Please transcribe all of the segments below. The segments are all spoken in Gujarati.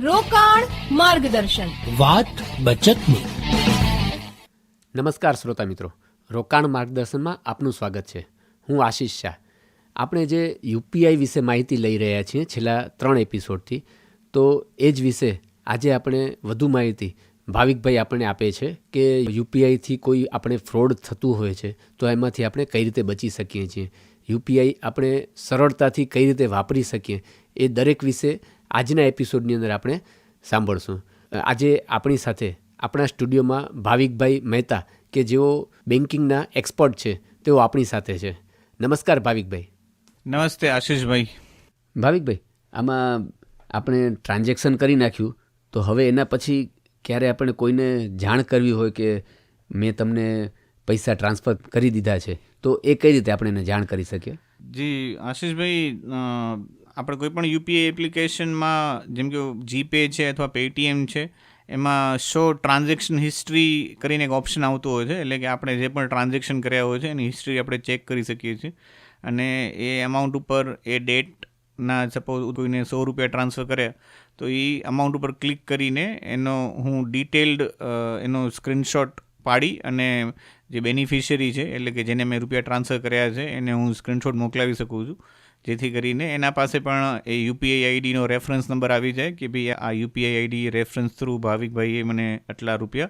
રોકાણ માર્ગદર્શન. વાત બચતની. નમસ્કાર શ્રોતા મિત્રો. રોકાણ માર્ગદર્શનમાં આપનું સ્વાગત છે. હું આશીષ શાહ. આપણે જે યુપીઆઈ વિશે માહિતી લઈ રહ્યા છીએ છેલ્લા ત્રણ એપિસોડથી તો એ જ વિશે આજે આપણે વધુ માહિતી ભાવિકભાઈ આપણને આપે છે કે યુપીઆઈથી કોઈ આપણે ફ્રોડ થતું હોય છે તો એમાંથી આપણે કઈ રીતે બચી શકીએ છીએ? યુપીઆઈ આપણે સરળતાથી કઈ રીતે વાપરી શકીએ? એ દરેક વિશે આજના એપિસોડની અંદર આપણે સાંભળશું. આજે આપણી સાથે આપણા સ્ટુડિયોમાં ભાવિકભાઈ મહેતા કે જેઓ બેન્કિંગના એક્સપર્ટ છે તેઓ આપણી સાથે છે. નમસ્કાર ભાવિકભાઈ. નમસ્તે આશીષભાઈ. ભાવિકભાઈ આમાં આપણે ટ્રાન્ઝેક્શન કરી નાખ્યું તો હવે એના પછી ક્યારે આપણે કોઈને જાણ કરવી હોય કે મેં તમને પૈસા ટ્રાન્સફર કરી દીધા છે તો એ કઈ રીતે આપણે એને જાણ કરી શકીએ? જી આશીષભાઈ આપણે કોઈ પણ યુપીઆઈ એપ્લિકેશનમાં, જેમ કે જીપે છે અથવા પેટીએમ છે, એમાં શો ટ્રાન્ઝેક્શન હિસ્ટ્રી કરીને એક ઓપ્શન આવતું હોય છે. એટલે કે આપણે જે પણ ટ્રાન્ઝેક્શન કર્યા હોય છે, એની હિસ્ટ્રી આપણે ચેક કરી શકીએ છીએ. અને એ અમાઉન્ટ ઉપર, એ ડેટના સપોઝ કોઈને સો રૂપિયા ટ્રાન્સફર કર્યા, તો એ અમાઉન્ટ ઉપર ક્લિક કરીને એનો હું ડિટેલ્ડ એનો સ્ક્રીનશોટ પાડી અને જે બેનિફિશિયરી છે, એટલે કે જેને મેં રૂપિયા ટ્રાન્સફર કર્યા છે, એને હું સ્ક્રીનશોટ મોકલાવી શકું છું. જેથી કરીને એના પાસે પણ એ યુપીઆઈ આઈડીનો રેફરન્સ નંબર આવી જાય કે ભાઈ આ યુપીઆઈ આઈડી રેફરન્સ થ્રુ ભાવિકભાઈએ મને આટલા રૂપિયા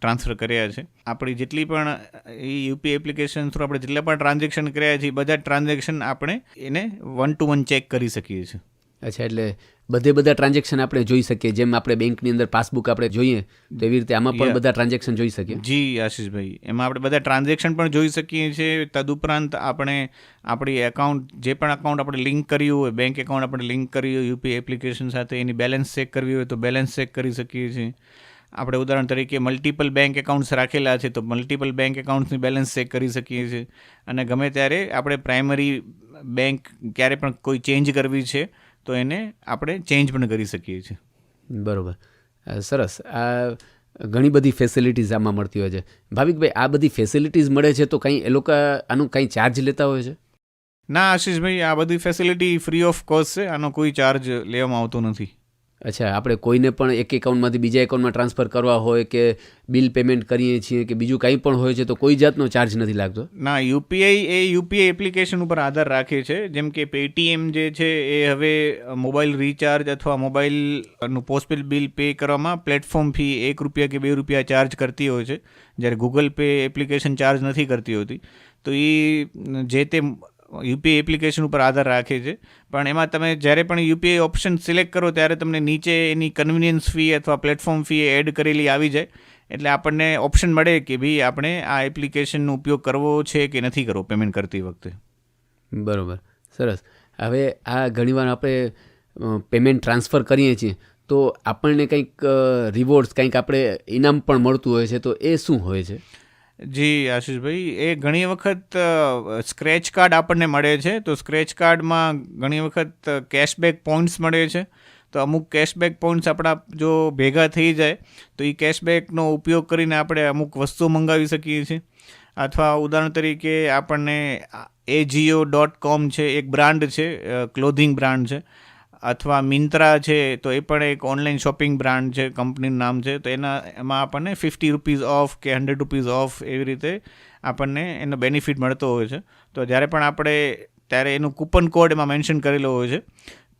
ટ્રાન્સફર કર્યા છે. આપણી જેટલી પણ એ યુપીઆઈ એપ્લિકેશન થ્રુ આપણે જેટલા પણ ટ્રાન્ઝેક્શન કર્યા છે, એ બધા ટ્રાન્ઝેક્શન આપણે એને વન ટુ વન ચેક કરી શકીએ છીએ. અચ્છા એટલે બધે બધા ટ્રાન્ઝેક્શન આપણે જોઈ શકીએ. જેમ આપણે બેંકની અંદર પાસબુક આપણે જોઈએ તો એવી રીતે આમાં પણ બધા ટ્રાન્ઝેક્શન જોઈ શકીએ. જી આશીષભાઈ. એમાં આપણે બધા ટ્રાન્ઝેક્શન પણ જોઈ શકીએ છીએ. તદુપરાંત આપણે આપણી એકાઉન્ટ જે પણ એકાઉન્ટ આપણે લિંક કર્યું હોય બેંક એકાઉન્ટ આપણે લિંક કર્યું હોય યુપીઆઈ એપ્લિકેશન સાથે એની બેલેન્સ ચેક કરવી હોય તો બેલેન્સ ચેક કરી શકીએ છીએ. આપણે ઉદાહરણ તરીકે મલ્ટિપલ બેંક એકાઉન્ટ્સ રાખેલા છે તો મલ્ટિપલ બેંક એકાઉન્ટ્સની બેલેન્સ ચેક કરી શકીએ છીએ. અને ગમે ત્યારે આપણે પ્રાઇમરી બેંક ક્યારે પણ કોઈ ચેન્જ કરવી છે તો એને આપણે ચેન્જ પણ કરી શકીએ છીએ. બરોબર. સરસ. આ ઘણી બધી ફેસિલિટીઝ આમાં મળતી હોય છે. ભાવિકભાઈ આ બધી ફેસિલિટીઝ મળે છે તો કંઈ એ લોકો આનું કંઈ ચાર્જ લેતા હોય છે? ના આશીષભાઈ આ બધી ફેસિલિટી ફ્રી ઓફ કોસ્ટ છે. આનો કોઈ ચાર્જ લેવામાં આવતો નથી. અચ્છા, આપણે કોઈને પણ એક એકાઉન્ટમાંથી બીજા એકાઉન્ટમાં ટ્રાન્સફર કરવા હોય કે બિલ પેમેન્ટ કરીએ છીએ કે બીજું કંઈ પણ હોય છે, તો કોઈ જાતનો ચાર્જ નથી લાગતો? ના, યુપીઆઈ એ યુપીઆઈ એપ્લિકેશન ઉપર આધાર રાખે છે. જેમ કે પેટીએમ જે છે, એ હવે મોબાઈલ રિચાર્જ અથવા મોબાઈલનું પોસ્ટપેડ બિલ પે કરવામાં પ્લેટફોર્મ ફી એક રૂપિયા કે બે રૂપિયા ચાર્જ કરતી હોય છે. જ્યારે ગૂગલ પે એપ્લિકેશન ચાર્જ નથી કરતી હોતી. તો એ જે તે યુપીઆઈ એપ્લિકેશન ઉપર આધાર રાખે છે. પણ એમાં તમે જ્યારે પણ યુપીઆઈ ઓપ્શન સિલેક્ટ કરો ત્યારે તમને નીચે એની કન્વિનિયન્સ ફી અથવા પ્લેટફોર્મ ફી એડ કરેલી આવી જાય. એટલે આપણને ઓપ્શન મળે કે ભાઈ આપણે આ એપ્લિકેશનનો ઉપયોગ કરવો છે કે નથી કરવો પેમેન્ટ કરતી વખતે. બરોબર. સરસ. હવે આ ઘણીવાર આપણે પેમેન્ટ ટ્રાન્સફર કરીએ છીએ તો આપણને કંઈક રિવોર્ડ્સ કંઈક આપણે ઇનામ પણ મળતું હોય છે તો એ શું હોય છે? જી, આશીષભાઈ, એ ઘણી વખત સ્ક્રેચ કાર્ડ આપણને મળે છે. તો સ્ક્રેચ કાર્ડમાં ઘણી વખત કેશબેક પોઈન્ટ્સ મળે છે. તો અમુક કેશબેક પોઈન્ટ્સ આપણા જો ભેગા થઈ જાય, તો એ કેશબેકનો ઉપયોગ કરીને આપણે અમુક વસ્તુ મંગાવી શકીએ છીએ. અથવા ઉદાહરણ તરીકે આપણને એ જીઓ ડોટ કોમ છે, એક બ્રાન્ડ છે ક્લોધિંગ બ્રાન્ડ છે. અથવા મિન્ત્રા છે, તો એ પણ એક ઓનલાઈન શોપિંગ બ્રાન્ડ છે કંપનીનું નામ છે, તો એના, એમાં આપણને ફિફ્ટી રૂપીઝ ઓફ કે હંડ્રેડ રૂપીઝ ઓફ એવી રીતે આપણને એનો બેનિફિટ મળતો હોય છે. તો જ્યારે પણ આપણે, ત્યારે એનું કૂપન કોડ એમાં મેન્શન કરેલો હોય છે,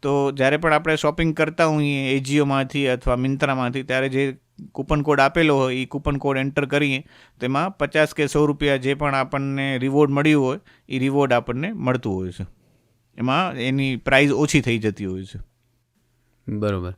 તો જ્યારે પણ આપણે શોપિંગ કરતા હોઈએ એજીઓમાંથી અથવા મિન્ત્રામાંથી ત્યારે જે કૂપન કોડ આપેલો હોય એ કૂપન કોડ એન્ટર કરીએ તેમાં પચાસ કે સો રૂપિયા જે પણ આપણને રિવોર્ડ મળ્યું હોય એ રિવોર્ડ આપણને મળતું હોય છે. એમાં એની પ્રાઇસ ઓછી થઈ જતી હોય છે. બરોબર.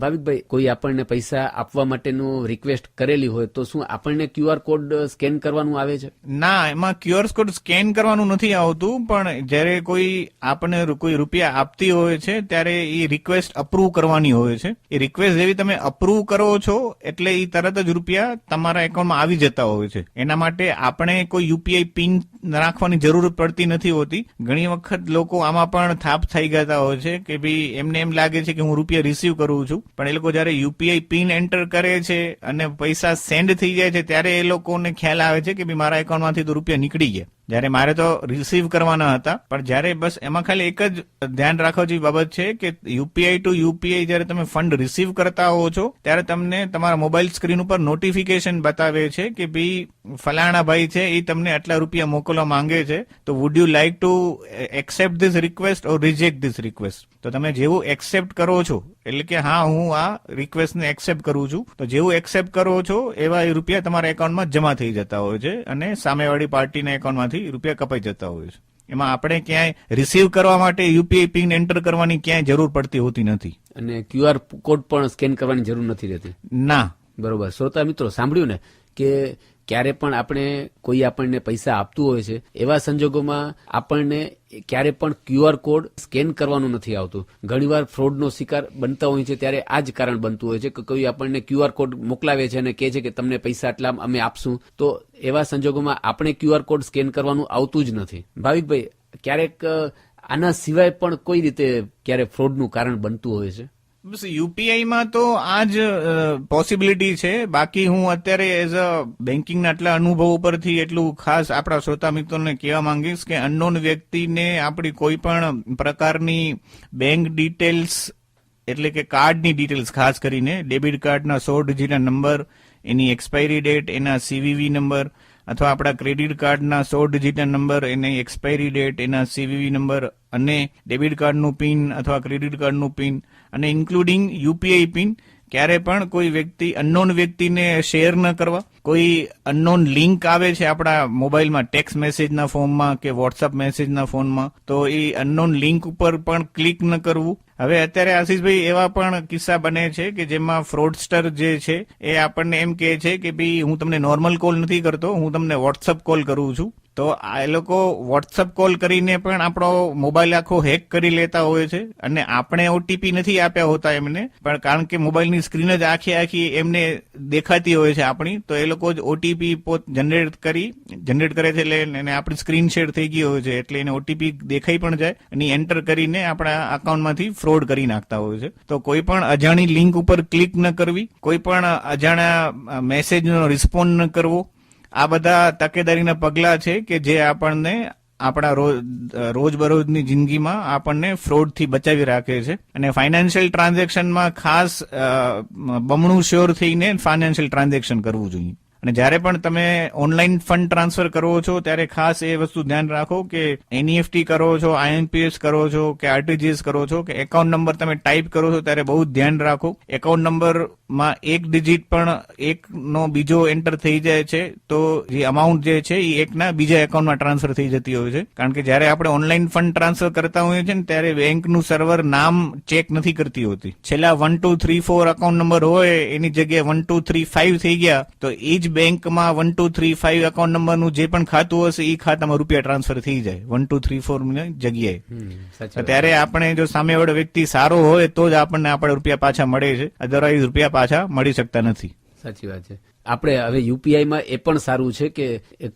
ભાવિકભાઈ, કોઈ આપણને પૈસા આપવા માટેનું રિક્વેસ્ટ કરેલી હોય તો શું આપણને ક્યુઆર કોડ સ્કેન કરવાનું આવે છે? ના, એમાં ક્યુઆર કોડ સ્કેન કરવાનું નથી આવતું, પણ જ્યારે કોઈ આપણને કોઈ રૂપિયા આપતી હોય છે, ત્યારે એ રિક્વેસ્ટ અપ્રૂવ કરવાની હોય છે. એ રિક્વેસ્ટ જેવી તમે અપ્રૂવ કરો છો, એટલે એ તરત જ રૂપિયા તમારા એકાઉન્ટમાં આવી જતા હોય છે. એના માટે આપણે કોઈ યુપીઆઈ પિન રાખવાની જરૂર પડતી નથી હોતી. ઘણી વખત લોકો આમાં પણ થાપ થઈ ગયા હોય છે કે ભાઈ એમને એમ લાગે છે કે હું રૂપિયા રિસીવ કરું છું. પણ એ લોકો જ્યારે યુપીઆઈ પિન એન્ટર કરે છે અને પૈસા સેન્ડ થઈ જાય છે, ત્યારે એ લોકોને ખ્યાલ આવે છે કે ભાઈ મારા એકાઉન્ટમાંથી તો રૂપિયા નીકળી ગયા. જ્યારે મારે તો રિસીવ કરવાના હતા, પણ જ્યારે બસ એમાં ખાલી એક જ ધ્યાન રાખવા જેવી બાબત છે કે યુપીઆઈ ટુ યુપીઆઈ જ્યારે તમે ફંડ રિસીવ કરતા હો છો, ત્યારે તમને તમારા મોબાઈલ સ્ક્રીન ઉપર નોટિફિકેશન બતાવે છે કે ભાઈ ફલાણા ભાઈ છે, એ તમને આટલા રૂપિયા મોકલવા માંગે છે, તો would you like to accept this request or reject this request તો તમે જેવું એક્સેપ્ટ કરો છો એટલે કે હા હું આ રિક્વેસ્ટને એક્સેપ્ટ કરું છું. તો જેવું એક્સેપ્ટ કરો છો એવા એ રૂપિયા તમારા એકાઉન્ટમાં જમા થઈ જતા હોય છે અને સામેવાળી પાર્ટીના એકાઉન્ટમાંથી રૂપિયા કપાઈ જતા હોય છે. એમાં આપણે ક્યાંય રિસીવ કરવા માટે યુપીઆઈ પિન એન્ટર કરવાની ક્યાંય જરૂર પડતી હોતી નથી. અને ક્યુઆર કોડ પણ સ્કેન કરવાની જરૂર નથી રહેતી? ના. બરોબર. શ્રોતા મિત્રો સાંભળ્યું ને કે ક્યારે પણ આપણે કોઈ આપણને પૈસા આપતું હોય છે, એવા સંજોગોમાં આપણને ક્યારે પણ ક્યુઆર કોડ સ્કેન કરવાનું નથી આવતું. ઘણીવાર ફ્રોડનો શિકાર બનતા હોય છે, ત્યારે આ જ કારણ બનતું હોય છે કે કોઈ આપણને ક્યુઆર કોડ મોકલાવે છે અને કહે છે કે તમને પૈસા આટલા અમે આપશું. તો એવા સંજોગોમાં આપણે ક્યુઆર કોડ સ્કેન કરવાનું આવતું જ નથી. ભાવિકભાઈ, ક્યારેક આના સિવાય પણ કોઈ રીતે ક્યારે ફ્રોડનું કારણ બનતું હોય છે? બસ યુપીઆઈમાં તો આ જ પોસિબિલિટી છે. બાકી હું અત્યારે એઝ અ બેન્કિંગના આટલા અનુભવ ઉપરથી એટલું ખાસ આપણા શ્રોતા મિત્રોને કહેવા માંગીશ કે અનનોન વ્યક્તિને આપણી કોઈ પણ પ્રકારની બેંક ડિટેલ્સ એટલે કે કાર્ડની ડિટેલ્સ ખાસ કરીને ડેબિટ કાર્ડના સો ડિજિટના નંબર એની એક્સપાયરી ડેટ એના સીવીવી નંબર અથવા આપણા ક્રેડિટ કાર્ડના સો ડિજિટના નંબર, એની એક્સપાયરી ડેટ, એના સીવીવી નંબર અને ડેબિટ કાર્ડનું પિન અથવા ક્રેડિટ કાર્ડનું પિન અને ઇન્ક્લુડિંગ યુપીઆઈ પિન ક્યારે પણ કોઈ વ્યક્તિ અનનોન વ્યક્તિને શેર ન કરવા. કોઈ અનનોન લિંક આવે છે આપણા મોબાઈલમાં ટેક્સ્ટ મેસેજના ફોર્મમાં કે વોટ્સઅપ મેસેજના ફોનમાં, તો એ અનનોન લિંક ઉપર પણ ક્લિક ન કરવું. હવે અત્યારે આશીષભાઈ એવા પણ કિસ્સા બને છે કે જેમાં ફ્રોડસ્ટર જે છે, એ આપણને એમ કહે છે કે ભાઈ હું તમને નોર્મલ કોલ નથી કરતો, હું તમને વોટ્સઅપ કોલ કરું છું. તો આ લોકો વોટ્સઅપ કોલ કરીને પણ આપણો મોબાઈલ આખો હેક કરી લેતા હોય છે અને આપણે ઓટીપી નથી આપ્યા હોતા એમને. પણ કારણ કે મોબાઈલની સ્ક્રીન જ આખી આખી એમને દેખાતી હોય છે આપણી, તો એ લોકો જ ઓટીપી પોત જનરેટ કરી જનરેટ કરે છે એટલે એને આપણી સ્ક્રીન શેર થઈ ગઈ હોય છે એટલે એને ઓટીપી દેખાઈ પણ જાય અને એન્ટર કરીને આપણા અકાઉન્ટમાંથી ફ્રોડ કરી નાખતા હોય છે. તો કોઈ પણ અજાણી લિંક ઉપર ક્લિક ન કરવી, કોઈ પણ અજાણ્યા મેસેજનો રિસ્પોન્ડ ન કરવો આ બધા તકેદારીના પગલાં છે કે જે આપણને આપણા રોજબરોજની જિંદગીમાં આપણને ફ્રોડથી બચાવી રાખે છે. અને ફાઇનાન્શિયલ ટ્રાન્ઝેક્શનમાં ખાસ બમણું શ્યોર થઈને ફાઇનાન્શિયલ ટ્રાન્ઝેક્શન કરવું જોઈએ. અને જ્યારે પણ તમે ઓનલાઈન ફંડ ટ્રાન્સફર કરો છો, ત્યારે ખાસ એ વસ્તુ ધ્યાન રાખો કે એનઈએફટી કરો છો આઈએમપીએસ કરો છો, કે આરટીજીએસ કરો છો, કે એકાઉન્ટ નંબર તમે ટાઈપ કરો છો, ત્યારે બહુ ધ્યાન રાખો. એકાઉન્ટ નંબરમાં એક ડિજિટ પણ એકનો બીજો એન્ટર થઈ જાય છે તો જે અમાઉન્ટ જે છે એ એકના બીજા એકાઉન્ટમાં ટ્રાન્સફર થઈ જતી હોય છે. કારણ કે જ્યારે આપણે ઓનલાઈન ફંડ ટ્રાન્સફર કરતા હોઈએ છીએ ને ત્યારે બેંકનું સર્વર નામ ચેક નથી કરતી હોતી. છેલ્લા one two three four account number હોય એની જગ્યાએ વન ટુ થ્રી ફાઈવ થઈ ગયા તો એ જ બેંકમાં one two three five account નંબરનું જે પણ ખાતું હશે એ ખાતામાં રૂપિયા ટ્રાન્સફર થઈ જાય. વન ટુ થ્રી ફોર જગ્યાએ. ત્યારે આપણે જો સામેવાળો વ્યક્તિ સારો હોય તો જ આપણને આપણે રૂપિયા પાછા મળે છે. અધરવાઇઝ રૂપિયા પાછા મળી શકતા નથી. સાચી વાત છે. આપણે હવે યુપીઆઈમાં એ પણ સારું છે કે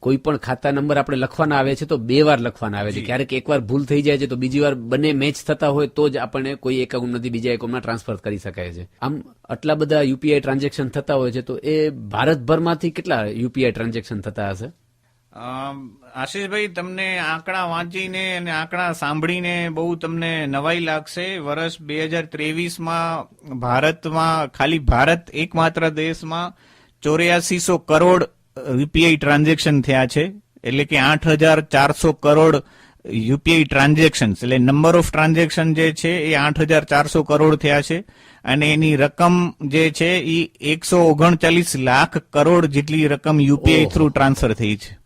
કોઈ પણ ખાતા નંબર આપણે લખવાના આવે છે તો બે વાર લખવાના આવે છે. ક્યારેક એકવાર ભૂલ થઈ જાય છે તો બીજી વાર બંને મેચ થતા હોય તો જ આપણને કોઈ એકાઉન્ટમાંથી બીજા એકાઉન્ટમાં ટ્રાન્સફર કરી શકાય છે. આમ આટલા બધા યુપીઆઈ ટ્રાન્ઝેક્શન થતા હોય છે તો એ ભારતભરમાંથી કેટલા યુપીઆઈ ટ્રાન્ઝેક્શન થતા હશે? આશીષભાઈ તમને આંકડા વાંચીને અને આંકડા સાંભળીને બહુ તમને નવાઈ લાગશે. વર્ષ બે હજાર ત્રેવીસમાં ભારતમાં ખાલી ભારત એકમાત્ર દેશમાં ચોર્યાસીસો કરોડ યુપીઆઈ ટ્રાન્ઝેક્શન થયા છે. એટલે કે આઠ હજાર ચારસો કરોડ યુપીઆઈ ટ્રાન્ઝેક્શન એટલે નંબર ઓફ ટ્રાન્ઝેક્શન જે છે એ આઠ હજાર ચારસો કરોડ થયા છે. અને એની રકમ જે છે એ એકસો ઓગણચાલીસ લાખ કરોડ જેટલી રકમ યુપીઆઈ થ્રુ ટ્રાન્સફર થઈ છે.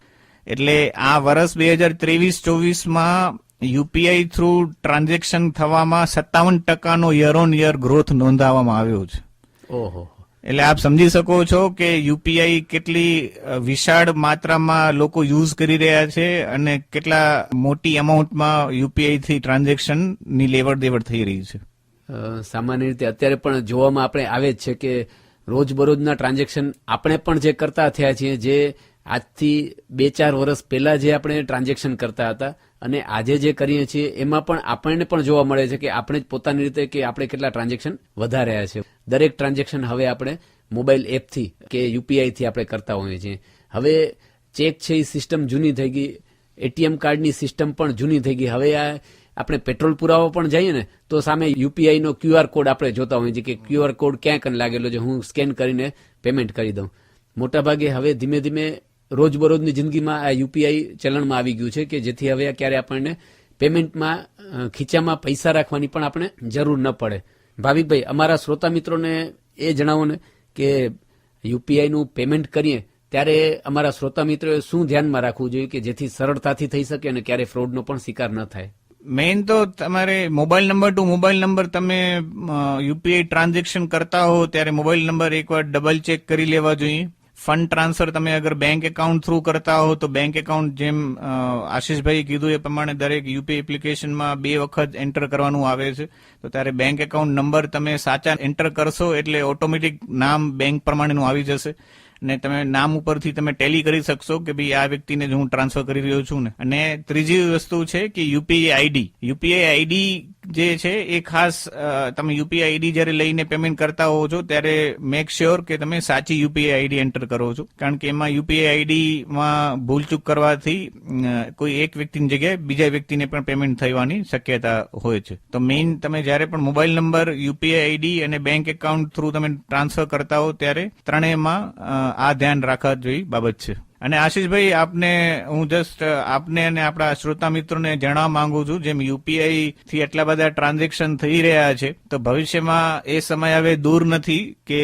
એટલે આ વર્ષ બે હજાર ત્રેવીસ ચોવીસમાં યુપીઆઈ થ્રુ ટ્રાન્ઝેક્શન થવામાં સત્તાવન ટકાનો યર ઓન યર ગ્રોથ નોંધાવવામાં આવ્યો છે. ઓહો. એટલે આપ સમજી શકો છો કે યુપીઆઈ કેટલી વિશાળ માત્રામાં લોકો યુઝ કરી રહ્યા છે અને કેટલા મોટી અમાઉન્ટમાં યુપીઆઈ થી ટ્રાન્ઝેક્શનની લેવડ દેવડ થઈ રહી છે. સામાન્ય રીતે અત્યારે પણ જોવામાં આપણે આવે જ છે કે રોજબરોજના ટ્રાન્ઝેક્શન આપણે પણ જે કરતા થયા છીએ જે આજથી બે ચાર વર્ષ પહેલા જે આપણે ટ્રાન્ઝેક્શન કરતા હતા અને આજે જે કરીએ છીએ, એમાં પણ આપણને પણ જોવા મળે છે કે આપણે જ પોતાની રીતે કે આપણે કેટલા ટ્રાન્ઝેક્શન વધાર્યા છે દરેક ટ્રાન્ઝેક્શન હવે આપણે મોબાઈલ એપથી કે યુપીઆઈથી આપણે કરતા હોઈએ છીએ. હવે ચેક છે એ સિસ્ટમ જૂની થઈ ગઈ. એટીએમ કાર્ડની સિસ્ટમ પણ જૂની થઈ ગઈ. હવે આ આપણે પેટ્રોલ પુરાવા પણ જઈએ ને, તો સામે યુપીઆઈનો ક્યુઆર કોડ આપણે જોતા હોઈએ છીએ કે ક્યુઆર કોડ ક્યાં કન લાગેલો છે, હું સ્કેન કરીને પેમેન્ટ કરી દઉં. મોટાભાગે હવે ધીમે ધીમે રોજબરોજની જિંદગીમાં આ યુપીઆઈ ચલણમાં આવી ગયું છે કે જેથી હવે ક્યારે આપણને પેમેન્ટમાં ખીચામાં પૈસા રાખવાની પણ આપણે જરૂર ન પડે. ભાવિકભાઈ, અમારા શ્રોતા મિત્રોને એ જણાવો ને કે યુપીઆઈનું પેમેન્ટ કરીએ ત્યારે અમારા શ્રોતા મિત્રોએ શું ધ્યાનમાં રાખવું જોઈએ કે જેથી સરળતાથી થઈ શકે અને ક્યારે ફ્રોડનો પણ શિકાર ન થાય? મેઇન તો તમારે mobile number to mobile number તમે યુપીઆઈ ટ્રાન્ઝેક્શન કરતા હો ત્યારે મોબાઈલ નંબર એકવાર ડબલ ચેક કરી લેવા જોઈએ. ફંડ ટ્રાન્સફર તમે અગર બેંક એકાઉન્ટ થ્રુ કરતા હો તો બેંક એકાઉન્ટ જેમ અ, આશીષભાઈ કીધું એ પ્રમાણે દરેક યુપીઆઈ એપ્લિકેશનમાં બે વખત એન્ટર કરવાનું આવે છે. તો ત્યારે બેંક એકાઉન્ટ નંબર તમે સાચા એન્ટર કરશો એટલે ઓટોમેટિક નામ બેંક પ્રમાણેનું આવી જશે. અને તમે નામ ઉપરથી તમે ટેલી કરી શકશો કે ભાઈ આ વ્યક્તિને જ હું ટ્રાન્સફર કરી રહ્યો છું ને. અને ત્રીજી વસ્તુ છે કે યુપીઆઈ આઈડી યુપીઆઈ આઈડી જે છે એ ખાસ તમે યુપીઆઈ આઈડી જ્યારે લઈને પેમેન્ટ કરતા હોવ છો ત્યારે મેક શ્યોર કે તમે સાચી યુપીઆઈ આઈડી એન્ટર કરો છો. કારણ કે એમાં યુપીઆઈ આઈડીમાં ભૂલચૂક કરવાથી કોઈ એક વ્યક્તિની જગ્યાએ બીજા વ્યક્તિને પણ પેમેન્ટ થવાની શક્યતા હોય છે. તો મેઇન તમે જ્યારે પણ મોબાઈલ નંબર યુપીઆઈ આઈડી અને બેંક એકાઉન્ટ થ્રુ તમે ટ્રાન્સફર કરતા હો ત્યારે ત્રણેયમાં આ ધ્યાન રાખવા જેવી બાબત છે. અને આશીષભાઈ, આપને, હું જસ્ટ આપને અને આપણા શ્રોતા મિત્રોને જણાવવા માંગુ છું, જેમ યુપીઆઈ થી એટલા બધા ટ્રાન્ઝેક્શન થઈ રહ્યા છે, તો ભવિષ્યમાં એ સમય હવે દૂર નથી કે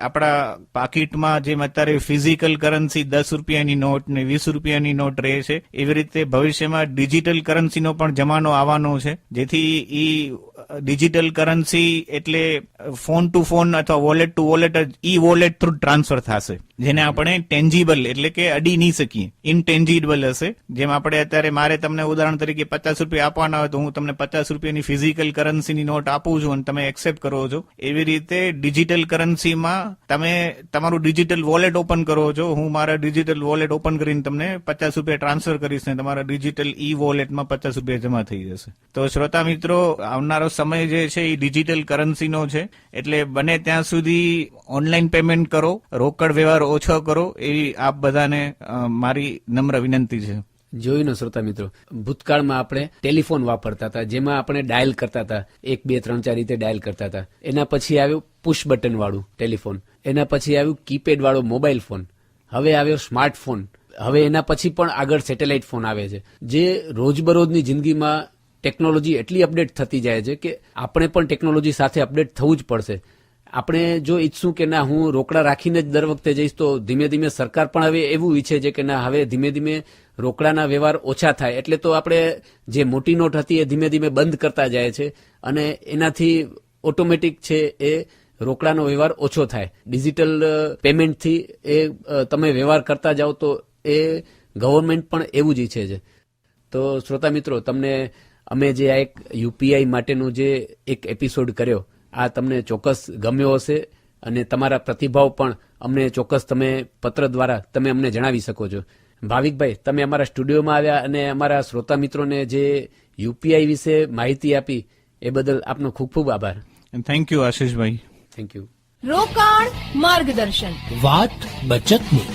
આપણા પાકીટમાં જેમ અત્યારે ફિઝિકલ કરન્સી દસ રૂપિયાની નોટ ને વીસ રૂપિયાની નોટ રહે છે, એવી રીતે ભવિષ્યમાં ડિજિટલ કરન્સીનો પણ જમાનો આવવાનો છે. જેથી ઈ ડિજિટલ કરન્સી એટલે ફોન ટુ ફોન અથવા વોલેટ ટુ વોલેટ જ ઈ વોલેટ થ્રુ ટ્રાન્સફર થશે. જેને આપણે ટેન્જીબલ એટલે કે અડી નહીં શકીએ. ઇનટેન્જીબલ હશે. જેમ આપણે અત્યારે મારે તમને ઉદાહરણ તરીકે પચાસ રૂપિયા આપવાના હોય તો હું તમને પચાસ રૂપિયાની ફિઝિકલ કરન્સીની નોટ આપું છું અને તમે એક્સેપ્ટ કરો છો. એવી રીતે ડિજિટલ કરન્સીમાં તમે તમારું ડિજિટલ વોલેટ ઓપન કરો છો. હું મારા ડિજિટલ વોલેટ ઓપન કરીને તમને પચાસ રૂપિયા ટ્રાન્સફર કરીશ ને તમારા ડિજિટલ ઈ વોલેટમાં પચાસ રૂપિયા જમા થઈ જશે. તો શ્રોતા મિત્રો, આવનારો સમય જે છે એ ડિજિટલ કરન્સીનો છે. એટલે બને ત્યાં સુધી ઓનલાઈન પેમેન્ટ કરો. રોકડ વ્યવહાર ઓછો કરો, એવી આપ બધાને મારી નમ્ર વિનંતી છે. જોયું શ્રોતા મિત્રો, ભૂતકાળમાં આપણે ટેલિફોન વાપરતા હતા, જેમાં આપણે ડાયલ કરતા હતા, એક, બે, ત્રણ, ચાર રીતે ડાયલ કરતા હતા. એના પછી આવ્યું પુશ બટન વાળું ટેલિફોન, એના પછી આવ્યું કીપેડ વાળો મોબાઈલ ફોન, હવે આવ્યો સ્માર્ટફોન, હવે એના પછી પણ આગળ સેટેલાઇટ ફોન આવે છે. જે રોજબરોજની જિંદગીમાં ટેકનોલોજી એટલી અપડેટ થતી જાય છે કે આપણે પણ ટેકનોલોજી સાથે અપડેટ થવું જ પડશે. આપણે જો ઈચ્છું કે ના, હું રોકડા રાખીને જ દર વખતે જઈશ, તો ધીમે ધીમે સરકાર પણ હવે એવું ઈચ્છે છે કે ના, હવે ધીમે ધીમે રોકડાના વ્યવહાર ઓછા થાય. એટલે તો આપણે જે મોટી નોટ હતી એ ધીમે ધીમે બંધ કરતા જાય છે અને એનાથી ઓટોમેટિક છે એ રોકડાનો વ્યવહાર ઓછો થાય. ડિજિટલ પેમેન્ટથી એ તમે વ્યવહાર કરતા જાઓ તો એ ગવર્મેન્ટ પણ એવું જ ઈચ્છે છે. તો શ્રોતા મિત્રો, તમને અમે જે આ એક યુપીઆઈ માટેનો જે એક એપિસોડ કર્યો આ તમને ચોક્કસ ગમ્યો હશે અને તમારા પ્રતિભાવ પણ અમને ચોક્કસ તમે પત્ર દ્વારા તમે અમને જણાવી શકો છો. ભાવિકભાઈ તમે અમારા સ્ટુડિયોમાં આવ્યા અને અમારા શ્રોતા મિત્રોને જે યુપીઆઈ વિશે માહિતી આપી એ બદલ આપનો ખૂબ ખૂબ આભાર. Thank you Ashishbhai. Thank you રોકાણ માર્ગદર્શન. વાત બચતની